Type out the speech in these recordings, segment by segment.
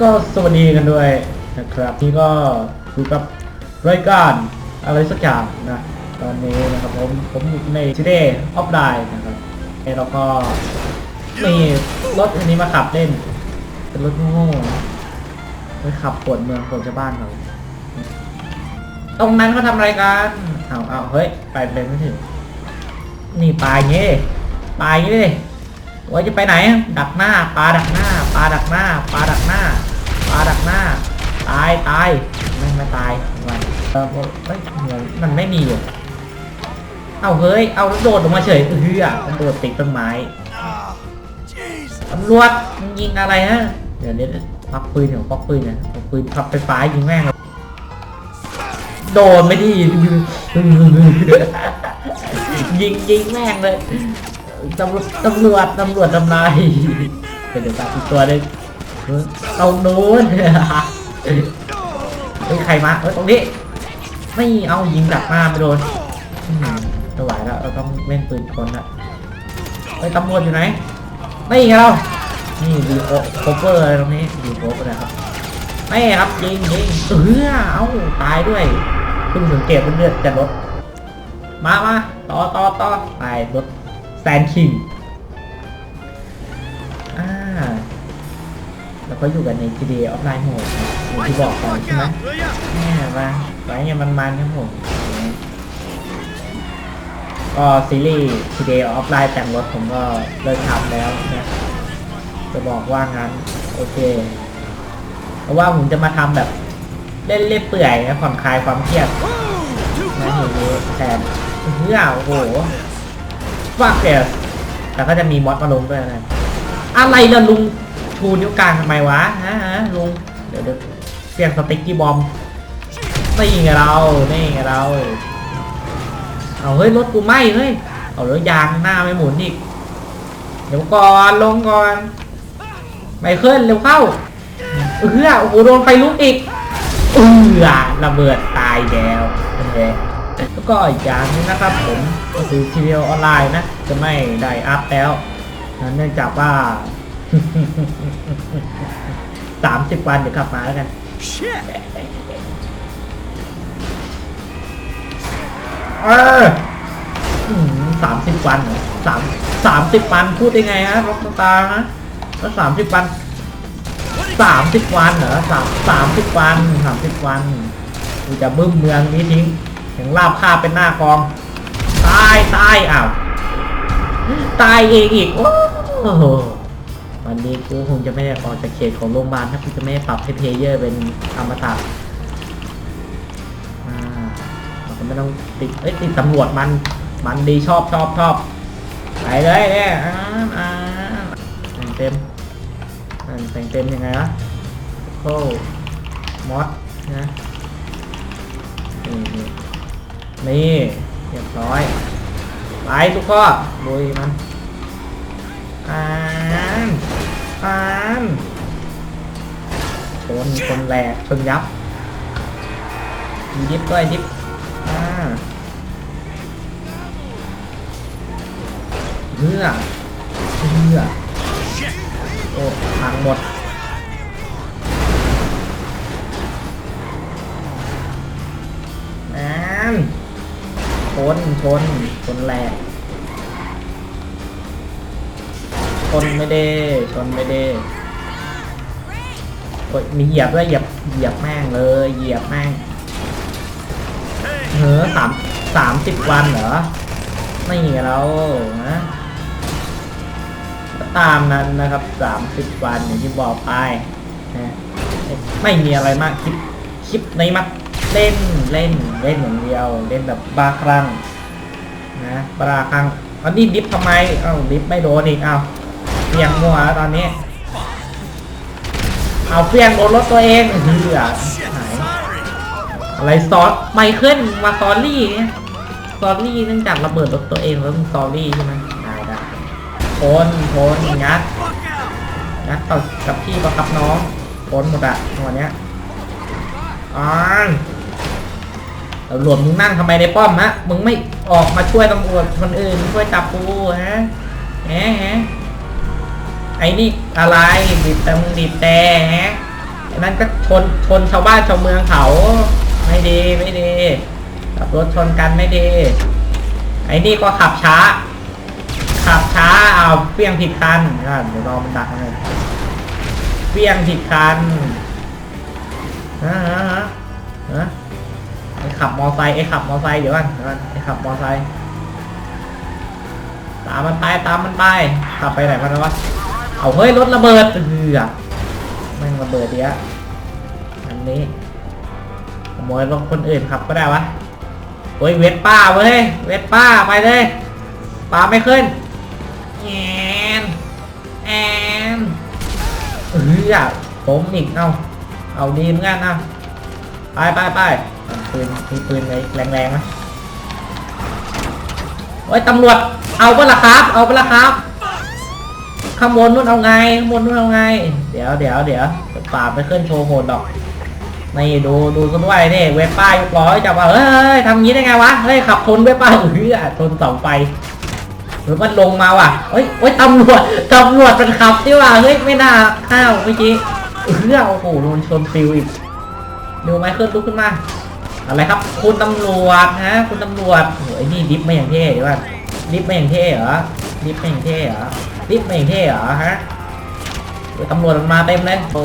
ก็สวัสดีกันด้วยนะครับนี่ก็อยู่กับรายการอะไรสักอย่างนะตอนนี้นะครับผมผมอยู่ใน Today of Die นะครับแล้วก็มีรถคันนี้มาขับเล่น เป็นรถโง่ไปขับปวดเมืองปวดชาวบ้านเขาตรงนั้นเขาทำอะไรกันเอาเอาเฮ้ย ไปเป็นไม่ถึง นี่ปลายงี้ปลาย่างงี้ดิว่าจะไปไหน ดักหน้าปลาดักหน้าาดักหน้าปลาดักหน้าปลาดักหน้า ตายตายไม่ไม่ตายมันเออเฮ้ยเหมือนมันไม่มีอยู่เอาเฮ้ย เอาแล้วโดดลงมาเฉยเฮือมันโดดติดต้นไม้ตำรวจมึงยิงอะไรฮะ เดี๋ยวเดี๋ยวควักปืนเดี๋ยวควักปืนนะควักปืนขับไฟฟ้ายิงแม่งเลยโดนไม่ดียิงยิงแม่งเลยตำรวจตำรวจตำรวจทำลาย เดี๋ยวตามอีกตัวหนึงเอาโน้นเฮ้ยใครมาเฮ้ยตรงนี้ไม่เอายิงดักหน้าไม่โดนอืมไม่ไหวแล้วเราต้องเล่นปืนคนละเฮ้ยตำรวจอยู่ไหนไม่เรานี่ดีโอโคเวอร์อะไรตรงนี้ดีโคเวอร์นะครับไม่ครับยิงยิงเออเอาตายด้วยเพิ่งสังเกตว่าเลือดจะลดมามาต่อต่อต่อไปรถแซนคิง ก็อยู่กันใน GTA Offline Mode อย่างที่บอกไปใช่ไหมแม่มาไว้เงี้ยมันมันๆครับผมก็ซีรีส์ GTA Offline แต่งรถผมก็เลิกทำแล้วนะจะบอกว่างั้น โอเคเพราะว่าผมจะมาทำแบบเล่นเล่นเปื่อยนะผ่อนคลายความเครียดนะเห็นนี้แทนเฮ้ยโอ้โหฟักเกสแต่ก็จะมีมอดมาลงด้วยนะอะไรล่ะลุง ชูนิ้วกลางทำไมวะฮะฮะลุงเดี๋ยวเดี๋ยวเสียงสติ๊กกี้บอมนี่ไงเรานี่ไงเราเอาเฮ้ยรถกูไหมเฮ้ยเอารถยางหน้าไม่หมุนอีกเดี๋ยวก่อนลงก่อนไมเคิลเร็วเข้าเออโอ้โหโดนไฟลุกอีกเออระเบิดตายแล้วโอเคแล้วก็อีกอย่างนึงนะครับผมก็คือทีวีออนไลน์นะ จะไม่ได้อัพแล้วเนื่องจากว่า สามสิบวันเดี๋ยวกลับมาแล้วกัน เออสามสิบวันเหรอสามสามสิบวันพูดได้ไงฮะร็อกสตาร์ฮะแล้วสามสิบวันสามสิบวันเหรอสามสามสิบวันสามสิบวันกูจะบึ้มเมืองนี้ทิ้งถึงลาบคาเป็นหน้ากอง ตายตายอ้าว ตายเองอีก โอ้ วันนี้กูคงจะไม่ได้ออกจากเขตของโรงพยาบาลถ้ากูจะไม่ปรับให้เพลเยอร์เป็นอมตะอ่าเราก็ไม่ต้องติดเอ้ยติดตำรวจมันมันดีชอบชอบชอบไปเลยเนี่ยอ่าอ่าแต่งเต็มแต่งเต็มยังไงวะโค้มอสนะนี่นี่นี่เรียบร้อยไปทุกข้อลุยมัน อ่านอ่านชนคนแหลกชนยับมีดิฟด้วยดิฟอ่าเพื่อเพื่อโอ้พังหมดนั่นชนชนชนแหลก ชนไม่ได้ชนไม่ได้มีเหยียบด้วยเหยียบเหยียบแม่งเลยเหยียบแม่งเฮ้อสามสามสิบวันเหรอไม่เหเรานะตามนั้นนะครับ30วันอย่างที่บอกไปนะไม่มีอะไรมากคลิปคลิปในมาเล่นเล่นเล่นอย่างเดียว เล่นแบบบ้าคลั่งนะบ้าคลั่งตอนนี้ดิฟทำไมเอ้าดิฟไม่โดนอีกเอ้า เพียงมัวแล้วตอนนี้ เอาเพียงโดนรถตัวเองเหือหายอะไรซอสไมเคิลมาซอรี่เนี่ยซอรี่เนื่องจากระเบิดรถตัวเองแล้วมันซอรี่ใช่ไหมได้ได้โคนโคนงัดงัดต่อกับพี่ประกับน้องโคนหมดอะวันเนี้ยอ่านตำรวจมึงนั่งทำไมในป้อมฮะมึงไม่ออกมาช่วยตำรวจคนอื่นช่วยจับกูฮะแหมแหม ไอ้นี่อะไรบีบแต่มึงบีบแต่ฮะนั้นก็ชนชนชาวบ้านชาวเมืองเขาไม่ดีไม่ดีขับรถชนกันไม่ดี ไอ้นี่ก็ขับช้า ขับช้าเอาเปี้ยงผิดคันอะเดี๋ยวรอมันดักให้เปี้ยงผิดคันฮะฮะฮะฮะไอ้ขับมอไซค์ไอ้ขับมอไซค์เดี๋ยวก่อนเดี๋ยวก่อนไอ้ขับมอไซค์ตามมันไปตามมันไปขับไปไหนมันวะ เอาเฮ้ยรถระเบิดเฮือแม่งระเบิดเดียวอันนี้ขโมยรถคนอื่นขับก็ได้วะเฮ้ยเวทป้าเว้ยเวทป้าไปเลยปาไม่ขึ้นแอนแอนเฮ้ยผมอีกเอาเอาดีเหมือนกันเอาไปไปไปปืนมีปืนอะไรแรงๆไหมโอ้ยตำรวจเอาปะล่ะครับ เอาปะล่ะครับ ข้างบนนู่นเอาไงข้างบนนู่นเอาไง เดี๋ยวเดี๋ยวเดี๋ยวป่าไปขึ้นโชว์โหดดอกนี่ดูดูกันด้วยนี่เวป้ายกร้อยจับว่าเฮ้ยทำงี้ได้ไงวะเฮ้ยขับชนเวป้ายเฮ้ยชนเสาไฟหรือมันลงมาว่ะเฮ้ยเฮ้ยตำรวจตำรวจมันขับดิว่ะเฮ้ยไม่น่าข้าวเมื่อกี้เฮ้ยโอ้โหโดนชนฟิวอีกดูไหมเคลื่อนลุกขึ้นมาอะไรครับ คุณตำรวจฮะคุณตำรวจโอ้ยนี่ดิฟไม่อย่างเท่ดีว่าดิฟไม่อย่างเท่เหรอดิฟไม่อย่างเท่เหรอ ดิฟไม่เท่เหรอฮะตำรวจมันมาเต็มเลยโอ้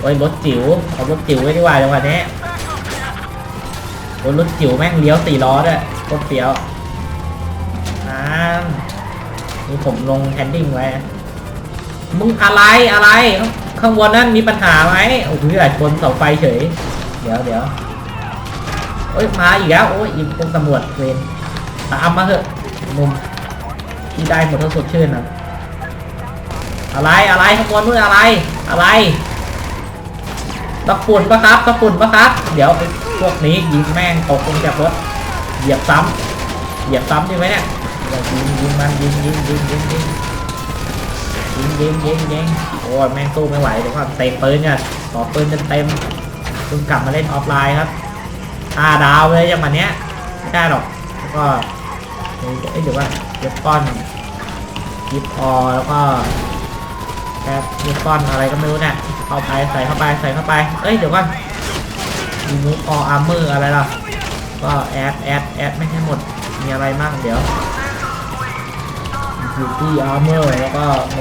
โอ้ยรถจิ๋วเอารถจิ๋วไว้ดีกว่าจังหวะนี้โอ้ยรถจิ๋วแม่งเลี้ยวสี่ล้อด้วยโคตรเฟี้ยวอ่านี่ผมลงแฮนดิ้งไว้มึงอะไรอะไรข้างบนนั้นมีปัญหาไหมโอ้ยชนเสาไฟเฉย เดี๋ยวเดี๋ยวโอ้ยมาอีกแล้วโอ้ยอีกพวกตำรวจเวรตามมาเถอะมุมที่ได้หมดทั้งสดชื่นนะ อะไรอะไรขโมยมืออะไรอะไรตะฝุ่นปะครับตะฝุ่นปะครับ เดี๋ยวพวกนี้ยิงแม่งตกลงจากรถเหยียบซ้ำเหยียบซ้ำใช่ไหมเนี่ยยิงยิงมันยิงยิงยิงยิงยิงยิงยิงยิงยิงโอ้ยแม่งสู้ไม่ไหวเดี๋ยวก่อนเตะปืนเนี่ยต่อปืนเต็มๆเพิ่งกลับมาเล่นออฟไลน์ครับห้าดาวเลยอย่างวันเนี้ยไม่ได้หรอกแล้วก็เอ้ยเดี๋ยวว่าเวฟก้อนกิฟออแล้วก็ แคปเวฟก้อนอะไรก็ไม่รู้เนี่ยเข้าไปใส่เข้าไปใส่เข้าไป เอ้ยเดี๋ยวก่อนมีมูฟออาร์เมอร์อะไรล่ะ ก็แอดแอดแอดไม่ให้หมด มีอะไรมั่งเดี๋ยวบิวตี้อาร์เมอร์แล้วก็โน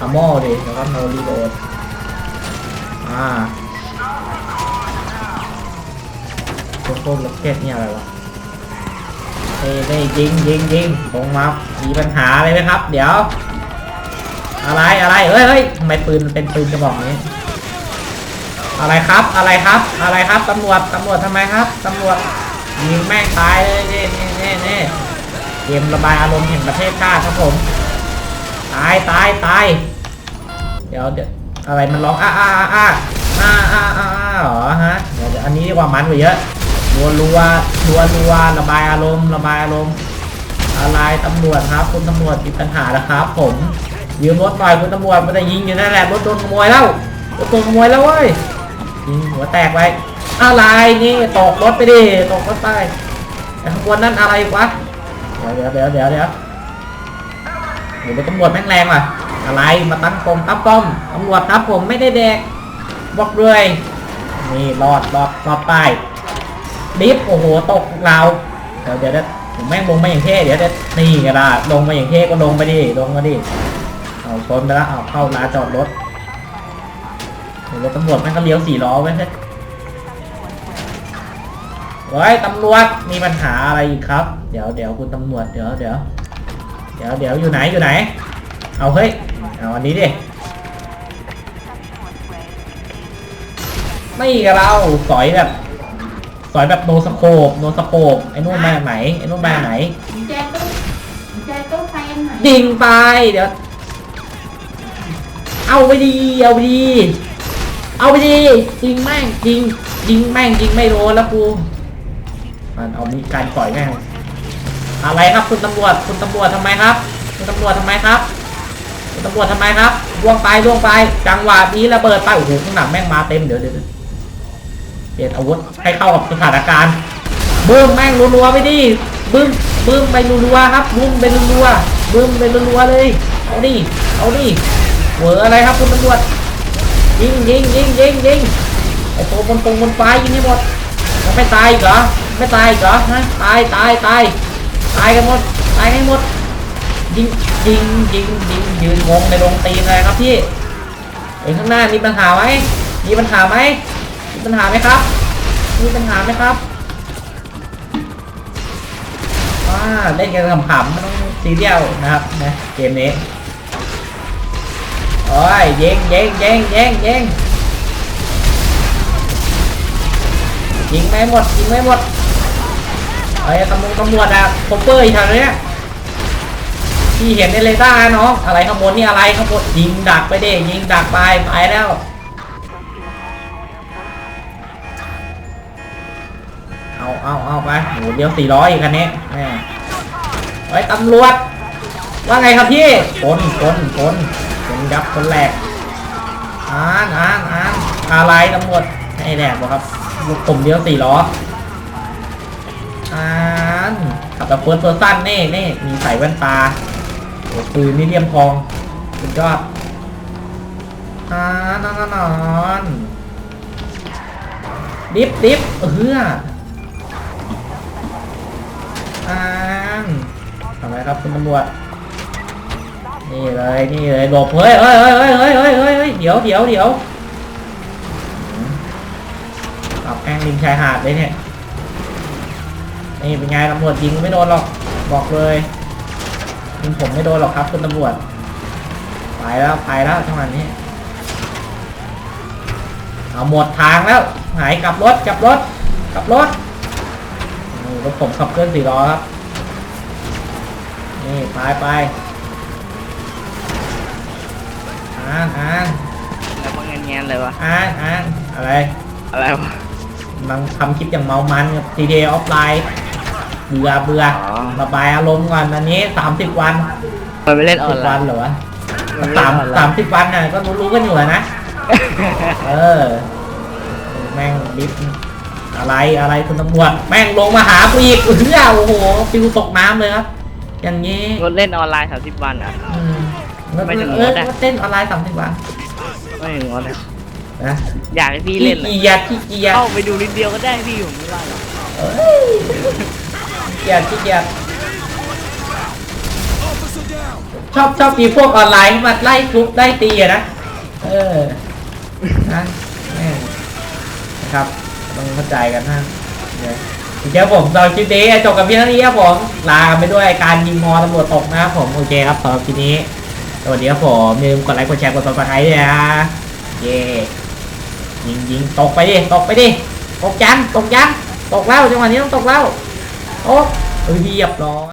อาร์มอร์ดิแล้วก็โนรีโดดอ่าโคโค่ล็อกเก็ตเนี่ยอะไรวะเฮ้ยได้ยิงยิงยิงลงมามีปัญหาอะไรไหมครับ เดี๋ยว อะไรอะไรเฮ้ยเฮ้ยทำไมปืนเป็นปืนกระบอกนี้ อะไรครับอะไรครับอะไรครับตำรวจตำรวจทำไมครับตำรวจยิงแม่งตายเลยนี่นี่นี่นี่เกมระบายอารมณ์แห่งประเทศชาติครับผมตายตายตายเดี๋ยวเดี๋ยวอะไรมันร้องอ้าอ้าอ้าอ้าอ้าอ้าอ้าเหรอฮะเดี๋ยวเดี๋ยวอันนี้ดีกว่ามันกว่าเยอะรัวรัวรัวรัวระบายอารมณ์ระบายอารมณ์อะไรตำรวจครับ คุณตำรวจมีปัญหาแล้วครับผม ยืมรถหน่อยคุณตำรวจมันจะยิงอยู่นั่นแหละรถโดนขโมยแล้วรถโดนขโมยแล้วเว้ยยิงหัวแตกไปอะไรนี่ตกรถไปดิตกรถไปแต่ข้างบนนั่นอะไรวะเดี๋ยวเดี๋ยวเดี๋ยวเดี๋ยวเดี๋ยวเดี๋ยวตำรวจแม่งแรงว่ะอะไรมาตั้งกองตั้งปมตำรวจครับผมไม่ได้แดกบอกเลยนี่รอดรอดรอดไปดิฟโอ้โหตกเราเดี๋ยวเดี๋ยวเดี๋ยวผมแม่งลงมาอย่างเท่เดี๋ยวเดี๋ยวนี่กระดาษลงมาอย่างเท่ก็ลงไปดิลงมาดิ เอาชนไปแล้วเอาเข้าร้านจอดรถเดี๋ยวรถตำรวจแม่งก็เลี้ยวสี่ล้อไว้ใช่เฮ้ยตำรวจมีปัญหาอะไรอีกครับ เดี๋ยวเดี๋ยวคุณตำรวจเดี๋ยวเดี๋ยวเดี๋ยวเดี๋ยวอยู่ไหนอยู่ไหน เอาเฮ้ยเอาอันนี้ดิไม่กับเราสอยแบบสอยแบบโนสโคปโนสโคปไอ้นู่นมาจากไหนไอ้นู่นมาจากไหนกุญแจตู้กุญแจตู้ไฟอันไหนยิงไปเดี๋ยว เอาไปดี เอาไปดี เอาไปดียิงแม่งยิงยิงแม่งยิงไม่โดนแล้วกูมันเอามีการต่อยแม่งอะไรครับคุณตำรวจคุณตำรวจทำไมครับ คุณตำรวจทำไมครับ คุณตำรวจทำไมครับล่วงไปล่วงไป จังหวะนี้ระเบิดไปโอ้โหข้างหลังแม่งมาเต็มเดี๋ยวเดี๋ยวเดี๋ยวเปลี่ยนอาวุธให้เข้ากับสถานการณ์บึ้มแม่งรัวๆไปดิบึ้มบึ้มไปรัวๆครับบึ้มไปรัวๆบึ้มไปรัวๆเลยเอาดิเอาดิ เวออะไรครับคุณตำรวจยิงยิงยิงยิงยิงไอ้ตัวบนตรงบนฟ้ายยิงให้หมดยังไม่ตายอีกเหรอไม่ตายอีกเหรอฮะตายตายตายตายกันหมดตายให้หมดยิงยิงยิงยิงยืนงงในโรงตีนเลยครับพี่เอ้ข้างหน้ามีปัญหาไหมมีปัญหาไหมมีปัญหาไหมครับ มีปัญหาไหมครับว้าเล่นกันขำๆไม่ต้องซีเรียลนะครับนะเกมนี้ โอ้ยยิงยิงยิงยิงยิงยิงไม่หมดยิงไม่หมดเอ้ยตำรวจตำรวจอะผมเปอร์อีกทางเนี้ยที่เห็นในเรดาร์น้องอะไรข้างบนนี่อะไรข้างบนยิงดักไปเด้ยิงดักไปไปแล้วเอาเอาเอาไปโหเดียวสี่ร้อยอีกคันนี้แม่ไว้ตำรวจว่าไงครับพี่คนคนคน ยับคนแหลกอ่านอ่านอ่านอะไรตำรวจให้แหลกบ่ครับผมเดียวสี่ล้ออ่านขับแบบเฟิร์สเพอร์ซันนี่นี่มีใส่แว่นตาโอ้ปืนนี่เลี่ยมทองสุดยอดอ่านอนนอนนอนดิฟดิฟเอออ่านทำไมครับคุณตำรวจ นี่เลยนี่เลยหลบเฮ้ยเฮ้ยเฮ้ยเฮ้ยเฮ้ยเฮ้ยเฮ้ยเดี๋ยวเดี๋ยวเดี๋ยวปรับแป้งริงชายหาดเลยเนี่ยนี่เป็นไงตำรวจยิงไม่โดนหรอกบอกเลยยิงผมไม่โดนหรอกครับคุณตำรวจไปแล้วไปแล้วทั้งวันนี้เอาหมดทางแล้วหายกลับรถกลับรถกลับรถรถผมขับเคลื่อนสี่ล้อครับนี่ไปไป อ่านอ่านแล้วมันเงี้ยๆเลยวะอ่านอ่านอะไรอะไรวะกำลังทำคลิปอย่างเมามันกับ CD offline เบื่อเบื่ออ๋อ ระบายอารมณ์ก่อนอันนี้30 วันมันไปเล่นออสินบไลวันน์เหรอวะมันไปสามเล่นออนไลสามน์สิบวันน่ะก็รู้ๆกันอยู่อะนะ เออ แม่งดิฟอะไรอะไรคุณตำรวจแม่งลงมาหากูอีกเฮ้ยโอ้โหฟิวตกน้ำเลยครับ อย่างนี้งดเล่นออนไลน์สามสิบวันอะอืม ไม่ถึงเอองดอะก็เต้นออนไลน์สามสิบวันไม่ถึงงดเลยนะอยากให้พี่ขี้เล่นอะเกียจขี้เกียจเข้าไปดูนิดเดียวก็ได้พี่ผมไม่ว่าหรอกเอ้ยขี้เกียจขี้เกียจชอบชอบมีพวกออนไลน์มาไล่ทุบไล่ตีอะนะเออนะแม่งนะครับต้องเข้าใจกันนะเนี่ยเดี๋ยวผมตอนคลิปนี้จบกับเพียงเท่านี้ครับผมลาไปด้วยการยิงมอตำรวจตกนะครับผมโอเคครับสำหรับคลิปนี้ สวัสดีครับผมอย่าลืมกดไลค์กดแชร์กดซับสไครต์ด้วยนะเย่ยิงยิงตกไปดิตกไปดิตกยังตกยังตกแล้วจังหวะนี้ต้องตกแล้วโอ้เรียบร้อย